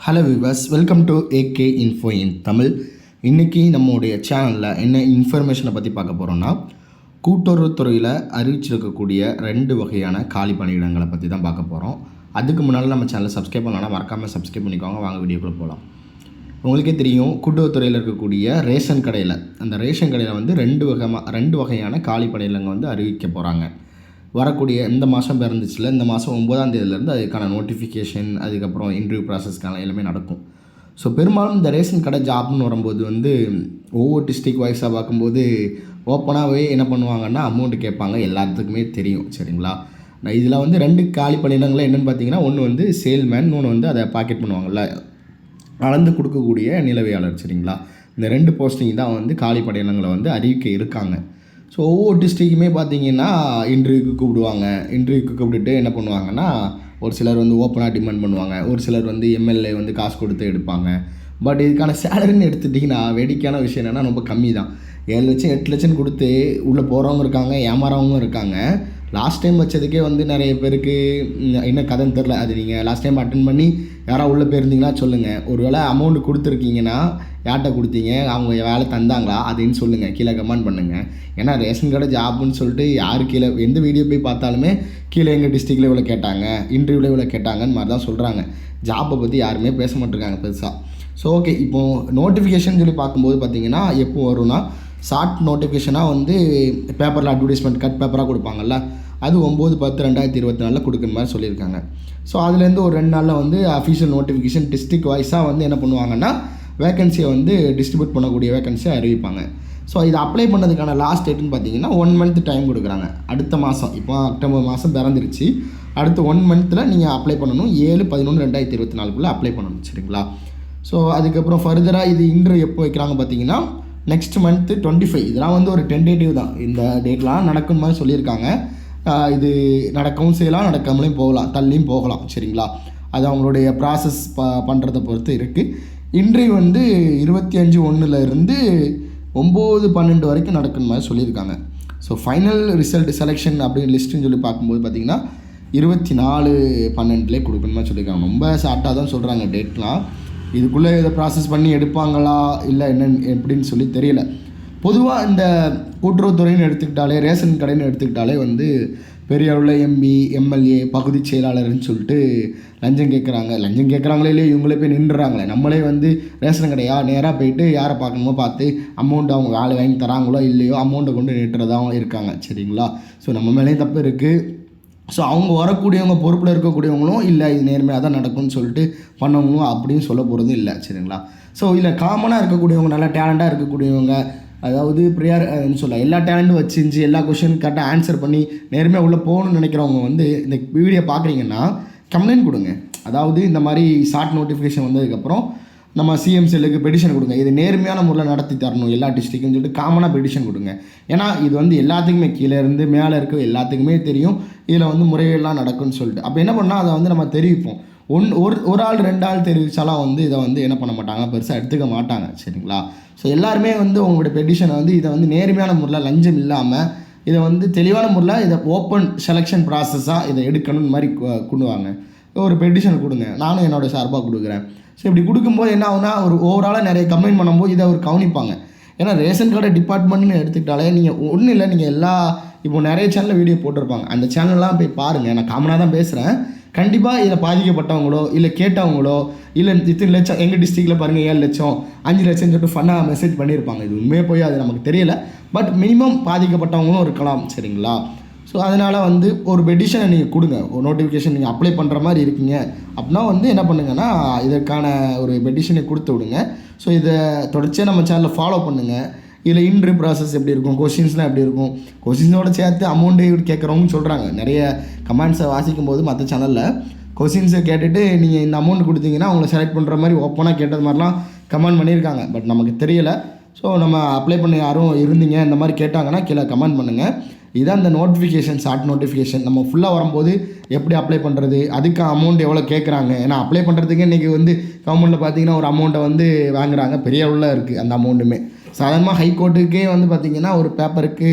Hello Vilas welcome to AK info in Tamil இன்றைக்கி நம்மளுடைய சேனலில் என்ன இன்ஃபர்மேஷனை பற்றி பார்க்க போகிறோம்னா கூட்டுறவுத்துறையில் அறிவிச்சிருக்கக்கூடிய ரெண்டு வகையான காலி பணியிடங்களை பற்றி தான் பார்க்க போகிறோம் அதுக்கு முன்னால் நம்ம சேனலை சப்ஸ்கிரைப் பண்ணலாம் மறக்காமல் சப்ஸ்கிரைப் பண்ணிக்கோங்க. வாங்க வீடியோக்குள்ளே போகலாம் உங்களுக்கே தெரியும் கூட்டுறவுத்துறையில் இருக்கக்கூடிய ரேஷன் கடையில் அந்த ரேஷன் கடையில் வந்து ரெண்டு வகைமாக ரெண்டு வகையான காலி பணியிடங்கள் வந்து அறிவிக்க போகிறாங்க வரக்கூடிய இந்த மாதம் பிறந்துச்சுல இந்த மாதம் ஒம்பதாம் தேதியிலேருந்து அதுக்கான நோட்டிஃபிகேஷன் அதுக்கப்புறம் இன்டர்வியூ ப்ராசஸ்க்கான எல்லாமே நடக்கும். ஸோ பெரும்பாலும் இந்த ரேஷன் கடை ஜாப்னு வரும்போது வந்து ஒவ்வொரு டிஸ்ட்ரிக் வைஸாக பார்க்கும்போது ஓப்பனாகவே என்ன பண்ணுவாங்கன்னா அமௌண்ட்டு கேட்பாங்க எல்லாத்துக்குமே தெரியும் சரிங்களா? நான் இதில் வந்து ரெண்டு காலி பணியிடங்கள் என்னென்னு பார்த்தீங்கன்னா ஒன்று வந்து சேல்மேன் இன்னொன்று வந்து அதை பாக்கெட் பண்ணுவாங்கள்ல அளந்து கொடுக்கக்கூடிய நிலவையாளர் சரிங்களா? இந்த ரெண்டு போஸ்டிங் தான் வந்து காலி படையினங்களை வந்து அறிவிக்க இருக்காங்க. ஸோ ஒவ்வொரு டிஸ்ட்ரிக்குமே பார்த்தீங்கன்னா இன்டர்வியூக்கு கூப்பிடுவாங்க. இன்டர்வியூக்கு கூப்பிட்டுட்டு என்ன பண்ணுவாங்கன்னா ஒரு சிலர் வந்து ஓப்பனாக டிமாண்ட் பண்ணுவாங்க. ஒரு சிலர் வந்து எம்எல்ஏ வந்து காசு கொடுத்து எடுப்பாங்க. பட் இதுக்கான சேலரின்னு எடுத்துட்டிங்கன்னா வேடிக்கையான விஷயம் என்னென்னா ரொம்ப கம்மி தான் ஏழு லட்சம் எட்டு லட்சம் கொடுத்து உள்ளே போகிறவங்க இருக்காங்க ஏமாறவங்க இருக்காங்க. லாஸ்ட் டைம் வச்சதுக்கே வந்து நிறைய பேருக்கு என்ன கதைன்னு தெரில அது நீங்கள் லாஸ்ட் டைம் அட்டன் பண்ணி யாராவது உள்ளே போயிருந்தீங்கன்னா சொல்லுங்கள் ஒரு வேளை அமௌண்ட் கொடுத்துருக்கீங்கன்னா யார்கிட்ட கொடுத்தீங்க? அவங்க வேலை தந்தாங்களா? அதுன்னு சொல்லுங்கள் கீழே கமெண்ட் பண்ணுங்கள் ஏன்னா ரேஷன் கடை ஜாப்னு சொல்லிட்டு யார் கீழே எந்த வீடியோ போய் பார்த்தாலுமே கீழே எங்கள் டிஸ்ட்ரிக்டில் இவ்வளோ கேட்டாங்க இன்டர்வியூவில் இவ்வளோ கேட்டாங்கன்னு மாதிரி தான் சொல்கிறாங்க ஜாப்பை பற்றி யாருமே பேச மாட்டிருக்காங்க பெருசாக ஸோ ஓகே இப்போது நோட்டிஃபிகேஷன் சொல்லி பார்க்கும்போது பார்த்தீங்கன்னா எப்போ வரும்னா ஷார்ட் நோட்டிஃபிகேஷனாக வந்து பேப்பரில் அட்வர்டைஸ்மெண்ட் கட் பேப்பராக கொடுப்பாங்கல்ல? அது ஒம்பது பத்து ரெண்டாயிரத்தி இருபத்தி நாலில் கொடுக்குற மாதிரி சொல்லியிருக்காங்க. ஸோ அதுலேருந்து ஒரு ரெண்டு நாளில் வந்து அஃபிஷியல் நோட்டிஃபிகேஷன் டிஸ்ட்ரிக் வைஸாக வந்து என்ன பண்ணுவாங்கன்னா வேகன்சியை வந்து டிஸ்ட்ரிபியூட் பண்ணக்கூடிய வேகன்சியை அறிவிப்பாங்க. ஸோ இது அப்ளை பண்ணதுக்கான லாஸ்ட் டேட்டுன்னு பார்த்தீங்கன்னா ஒன் மந்த் டைம் கொடுக்குறாங்க. அடுத்த மாதம் இப்போ அக்டோபர் மாதம் பிறந்துருச்சு. அடுத்த ஒன் மந்த்தில் நீங்கள் அப்ளை பண்ணணும். ஏழு பதினொன்று ரெண்டாயிரத்தி இருபத்தி நாலுக்குள்ளே அப்ளை பண்ணணும். சரிங்களா? ஸோ அதுக்கப்புறம் ஃபர்தராக இது இன்று எப்போ வைக்கிறாங்க பார்த்தீங்கன்னா நெக்ஸ்ட் மந்த்து டுவெண்ட்டி ஃபைவ் இதெல்லாம் வந்து ஒரு டென்டேட்டிவ் தான். இந்த டேட்லாம் நடக்கும் மாதிரி சொல்லியிருக்காங்க. இது நடக்கவும் செய்யலாம் நடக்காமலையும் போகலாம் தள்ளியும் போகலாம் சரிங்களா? அது அவங்களுடைய ப்ராசஸ் ப பண்ணுறத பொறுத்து இருக்குது இன்றைய வந்து இருபத்தி அஞ்சு ஒன்றுலேருந்து இருந்து ஒம்பது பன்னெண்டு வரைக்கும் நடக்கும் மாதிரி சொல்லியிருக்காங்க. ஸோ ஃபைனல் ரிசல்ட் செலெக்ஷன் அப்படின்னு லிஸ்ட்டுன்னு சொல்லி பார்க்கும்போது பார்த்திங்கன்னா இருபத்தி நாலு பன்னெண்டுலேயே கொடுக்கணுமா சொல்லியிருக்காங்க. ரொம்ப ஷார்ட்டாக தான் சொல்கிறாங்க டேட்லாம் இதுக்குள்ளே இதை ப்ராசஸ் பண்ணி எடுப்பாங்களா இல்லை என்னன்னு எப்படின்னு சொல்லி தெரியல. பொதுவாக இந்த கூட்டுறவுத்துறைன்னு எடுத்துக்கிட்டாலே ரேஷன் கடைன்னு எடுத்துக்கிட்டாலே வந்து பெரிய அளவில் எம்பி எம்எல்ஏ பகுதி செயலாளர்னு சொல்லிட்டு லஞ்சம் கேட்குறாங்க. லஞ்சம் கேட்குறாங்களே இல்லையோ இவங்களே போய் நின்றுறாங்களே. நம்மளே வந்து ரேஷன் கடையா நேராக போயிட்டு யாரை பார்க்கணுமோ பார்த்து அமௌண்ட் அவங்க வேலை வாங்கி தராங்களோ இல்லையோ அமௌண்ட்டை கொண்டு நிட்டுறதாகவும் இருக்காங்க. சரிங்களா? ஸோ நம்ம மேலேயும் தப்பு இருக்குது ஸோ அவங்க வரக்கூடியவங்க பொறுப்பில் இருக்கக்கூடியவங்களும் இல்லை இது நேர்மையாக தான் நடக்கும்னு சொல்லிட்டு பண்ணவங்களும் அப்படின்னு சொல்ல போகிறதும் இல்லை சரிங்களா? ஸோ இல்லை காமனாக இருக்கக்கூடியவங்க நல்லா டேலண்ட்டாக இருக்கக்கூடியவங்க அதாவது ப்ரேயர் சொல்ல எல்லா டேலண்ட்டும் வச்சிருந்து எல்லா கொஷினுக்கு கரெக்டாக ஆன்சர் பண்ணி நேர்மையாக உள்ளே போகணும்னு நினைக்கிறவங்க வந்து இந்த வீடியோ பார்க்குறீங்கன்னா கம்ப்ளைண்ட் கொடுங்க. அதாவது இந்த மாதிரி ஷார்ட் நோட்டிஃபிகேஷன் வந்ததுக்கப்புறம் நம்ம சிஎம் செல்லுக்கு பெடிஷன் கொடுங்க. இது நேர்மையான முறையில் நடத்தி தரணும் எல்லா டிஸ்ட்ரிக்ட்னு சொல்லிட்டு காமனாக பெடிஷன் கொடுங்க. ஏன்னா இது வந்து எல்லாத்துக்குமே கீழே இருந்து மேலே இருக்க எல்லாத்துக்குமே தெரியும். இதில் வந்து முறைகள்லாம் நடக்கும்னு சொல்லிட்டு. அப்போ என்ன பண்ணால் அதை வந்து நம்ம தெரிவிப்போம். ஒன் ஒரு ஒரு ஆள் ரெண்டு ஆள் தெரிவித்தாலாம் வந்து இதை வந்து என்ன பண்ண மாட்டாங்க? பெருசாக எடுத்துக்க மாட்டாங்க. சரிங்களா? ஸோ எல்லாருமே வந்து உங்களுடைய பெடிஷனை வந்து இதை வந்து நேர்மையான முறையில் லஞ்சம் இல்லாமல் இதை வந்து தெளிவான முறையில் இதை ஓப்பன் செலெக்ஷன் ப்ராசஸாக இதை எடுக்கணும்னு மாதிரி கொண்டு வாங்க ஒரு பெட்டிஷன் கொடுங்க. நானும் என்னோட சார்பாக கொடுக்குறேன். ஸோ இப்படி கொடுக்கும்போது என்ன ஆகுனா ஒரு ஓவராலாக நிறைய கம்ப்ளைண்ட் பண்ணும்போது இதை அவர் கவனிப்பாங்க. ஏன்னா ரேஷன் கடை டிபார்ட்மெண்ட்னு எடுத்துக்கிட்டாலே நீங்கள் ஒன்றும் இல்லை நீங்கள் எல்லா இப்போ நிறைய சேனலில் வீடியோ போட்டிருப்பாங்க. அந்த சேனல்லாம் போய் பாருங்கள் நான் காமனாக தான் பேசுகிறேன் கண்டிப்பாக இதில் பாதிக்கப்பட்டவங்களோ இல்லை கேட்டவங்களோ இல்லை இத்தனை லட்சம் எங்கள் டிஸ்ட்ரிக்டில் பாருங்கள் ஏழு லட்சம் அஞ்சு லட்சம் சொல்லிட்டு ஃபன்னாக மெசேஜ் பண்ணியிருப்பாங்க. இது உண்மையே போய் அது நமக்கு தெரியல. பட் மினிமம் பாதிக்கப்பட்டவங்களும் இருக்கலாம் சரிங்களா? ஸோ அதனால் வந்து ஒரு பெட்டிஷனை நீங்கள் கொடுங்க. ஒரு நோட்டிஃபிகேஷன் நீங்கள் அப்ளை பண்ணுற மாதிரி இருக்கீங்க. அப்படின்னா வந்து என்ன பண்ணுங்கன்னா இதற்கான ஒரு பெட்டிஷனை கொடுத்து விடுங்க. ஸோ இதை தொடர்ச்சியாக நம்ம சேனலில் ஃபாலோ பண்ணுங்கள் இதில் இன்ட்ரி ப்ராசஸ் எப்படி இருக்கும்? கொஷின்ஸ்லாம் எப்படி இருக்கும்? கொஷின்ஸோட சேர்த்து அமௌண்ட்டு கேட்குறவங்க சொல்கிறாங்க நிறைய கமெண்ட்ஸை வாசிக்கும் போது மற்ற சேனலில் கொஷின்ஸை கேட்டுட்டு நீங்கள் இந்த அமௌண்ட் கொடுத்தீங்கன்னா அவங்கள செலக்ட் பண்ணுற மாதிரி ஓப்பனாக கேட்டது மாதிரிலாம் கமெண்ட் பண்ணியிருக்காங்க. பட் நமக்கு தெரியலை. ஸோ நம்ம அப்ளை பண்ண யாரும் இருந்தீங்க இந்த மாதிரி கேட்டாங்கன்னா கீழே கமெண்ட் பண்ணுங்கள் இதான் அந்த நோட்டிஃபிகேஷன் ஷார்ட் நோட்டிஃபிகேஷன் நம்ம ஃபுல்லாக வரும்போது எப்படி அப்ளை பண்ணுறது அதுக்கு அமௌண்ட் எவ்வளோ கேட்குறாங்க ஏன்னா அப்ளை பண்ணுறதுக்கு இன்றைக்கி வந்து கவர்மெண்ட்டில் பார்த்தீங்கன்னா ஒரு அமௌண்ட்டை வந்து வாங்குறாங்க. பெரிய அளவில் இருக்குது அந்த அமௌண்ட்டுமே சாதாரணமாக ஹைகோர்ட்டுக்கே வந்து பார்த்திங்கன்னா ஒரு பேப்பருக்கு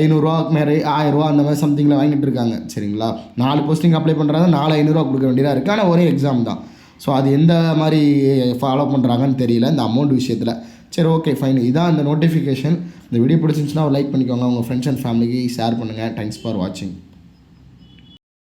ஐநூறுரூவா மேலே ஆயிரரூவா அந்த மாதிரி சம்திங்கில் வாங்கிட்டு இருக்காங்க. சரிங்களா? நாலு போஸ்டிங் அப்ளை பண்ணுறாங்க நாலு ஐநூறுரூவா கொடுக்க வேண்டியதாக இருக்குது ஆனால் ஒரே எக்ஸாம் தான். ஸோ அது எந்த மாதிரி ஃபாலோ பண்ணுறாங்கன்னு தெரியல இந்த அமௌண்ட் விஷயத்தில். சரி ஓகே ஃபைன் இதான் அந்த நோட்டிஃபிகேஷன் இந்த வீடியோ பிடிச்சிருந்துச்சுன்னா லைக் பண்ணிக்கோங்க. உங்கள் ஃப்ரெண்ட்ஸ் அண்ட் ஃபேமிலிக்கு ஷேர் பண்ணுங்கள் தேங்க்ஸ் ஃபார் வாட்சிங்